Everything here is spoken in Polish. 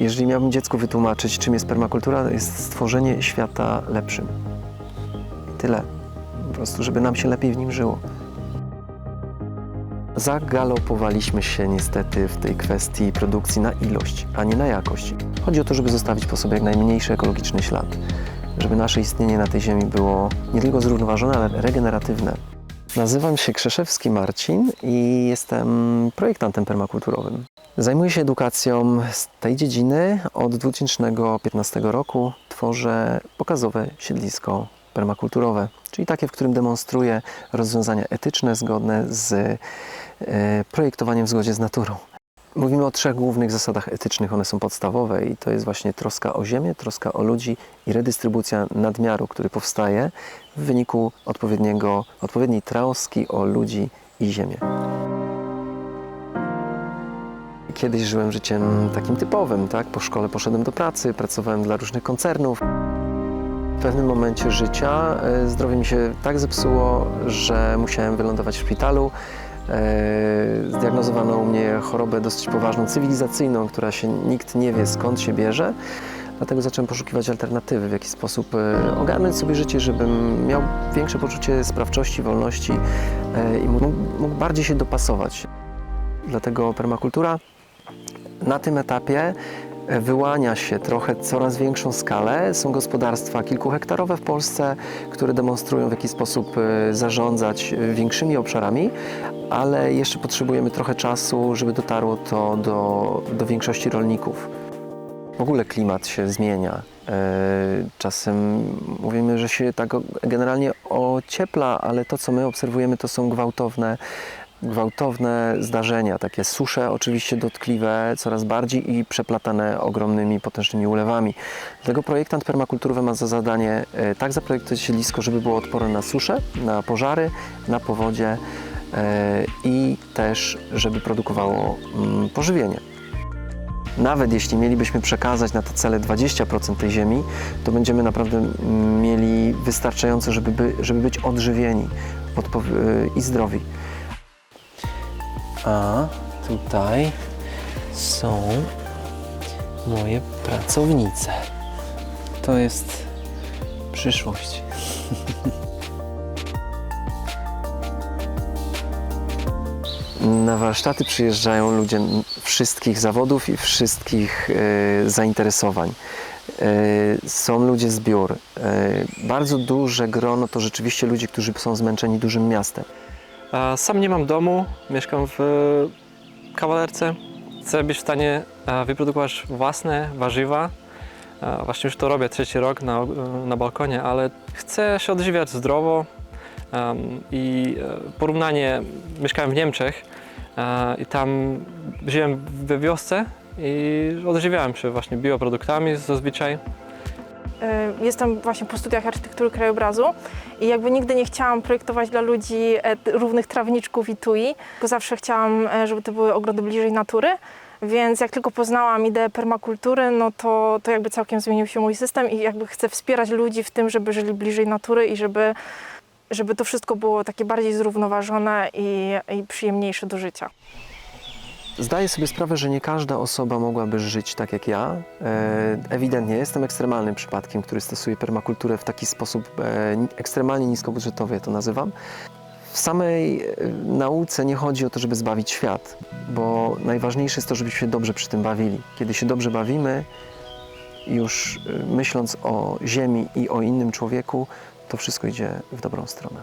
Jeżeli miałbym dziecku wytłumaczyć, czym jest permakultura, jest stworzenie świata lepszym. Tyle. Po prostu, żeby nam się lepiej w nim żyło. Zagalopowaliśmy się niestety w tej kwestii produkcji na ilość, a nie na jakość. Chodzi o to, żeby zostawić po sobie jak najmniejszy ekologiczny ślad. Żeby nasze istnienie na tej ziemi było nie tylko zrównoważone, ale regeneratywne. Nazywam się Krzeszewski Marcin i jestem projektantem permakulturowym. Zajmuję się edukacją z tej dziedziny. Od 2015 roku tworzę pokazowe siedlisko permakulturowe, czyli takie, w którym demonstruję rozwiązania etyczne zgodne z e, projektowaniem w zgodzie z naturą. Mówimy o trzech głównych zasadach etycznych, one są podstawowe i to jest właśnie troska o ziemię, troska o ludzi i redystrybucja nadmiaru, który powstaje w wyniku odpowiedniego, odpowiedniej troski o ludzi i ziemię. Kiedyś żyłem życiem takim typowym, tak? Po szkole poszedłem do pracy, pracowałem dla różnych koncernów. W pewnym momencie życia e, zdrowie mi się tak zepsuło, że musiałem wylądować w szpitalu. E, Zdiagnozowano u mnie chorobę dosyć poważną, cywilizacyjną, która się nikt nie wie skąd się bierze. Dlatego zacząłem poszukiwać alternatywy, w jaki sposób e, ogarnąć sobie życie, żebym miał większe poczucie sprawczości, wolności i mógł, mógł bardziej się dopasować. Dlatego permakultura na tym etapie e, wyłania się trochę coraz większą skalę. Są gospodarstwa kilkuhektarowe w Polsce, które demonstrują w jaki sposób e, zarządzać e, większymi obszarami, ale jeszcze potrzebujemy trochę czasu, żeby dotarło to do, do większości rolników. W ogóle klimat się zmienia. Czasem mówimy, że się tak generalnie ociepla, ale to, co my obserwujemy, to są gwałtowne, gwałtowne zdarzenia. Takie susze oczywiście dotkliwe coraz bardziej i przeplatane ogromnymi, potężnymi ulewami. Dlatego projektant permakulturowy ma za zadanie e, tak zaprojektować siedlisko, żeby było odporne na susze, na pożary, na powodzie e, i też, żeby produkowało mm, pożywienie. Nawet jeśli mielibyśmy przekazać na te cele 20% tej ziemi, to będziemy naprawdę mm, mieli wystarczająco, żeby, by, żeby być odżywieni y, i zdrowi. A tutaj są moje pracownice. To jest przyszłość. Na warsztaty przyjeżdżają ludzie wszystkich zawodów i wszystkich e, zainteresowań. E, są ludzie z biur. E, bardzo duże grono to rzeczywiście ludzie, którzy są zmęczeni dużym miastem. Sam nie mam domu, mieszkam w e, kawalerce. Chcę być w stanie e, wyprodukować własne warzywa. E, Właśnie już to robię trzeci rok na, na balkonie, ale chcę się odżywiać zdrowo. I porównanie, mieszkałem w Niemczech i tam żyłem we wiosce i odżywiałem się właśnie bioproduktami zazwyczaj. Y, Jestem właśnie po studiach architektury krajobrazu i jakby nigdy nie chciałam projektować dla ludzi e, równych trawniczków i tui, tylko zawsze chciałam, e, żeby to były ogrody bliżej natury. Więc jak tylko poznałam ideę permakultury, no to, to jakby całkiem zmienił się mój system i jakby chcę wspierać ludzi w tym, żeby żyli bliżej natury i żeby, żeby to wszystko było takie bardziej zrównoważone i, i przyjemniejsze do życia. Zdaję sobie sprawę, że nie każda osoba mogłaby żyć tak jak ja. E, Ewidentnie jestem ekstremalnym przypadkiem, który stosuje permakulturę w taki sposób e, ni- ekstremalnie niskobudżetowy, to nazywam. W samej e, nauce nie chodzi o to, żeby zbawić świat, bo najważniejsze jest to, żebyśmy się dobrze przy tym bawili. Kiedy się dobrze bawimy, już myśląc o Ziemi i o innym człowieku, to wszystko idzie w dobrą stronę.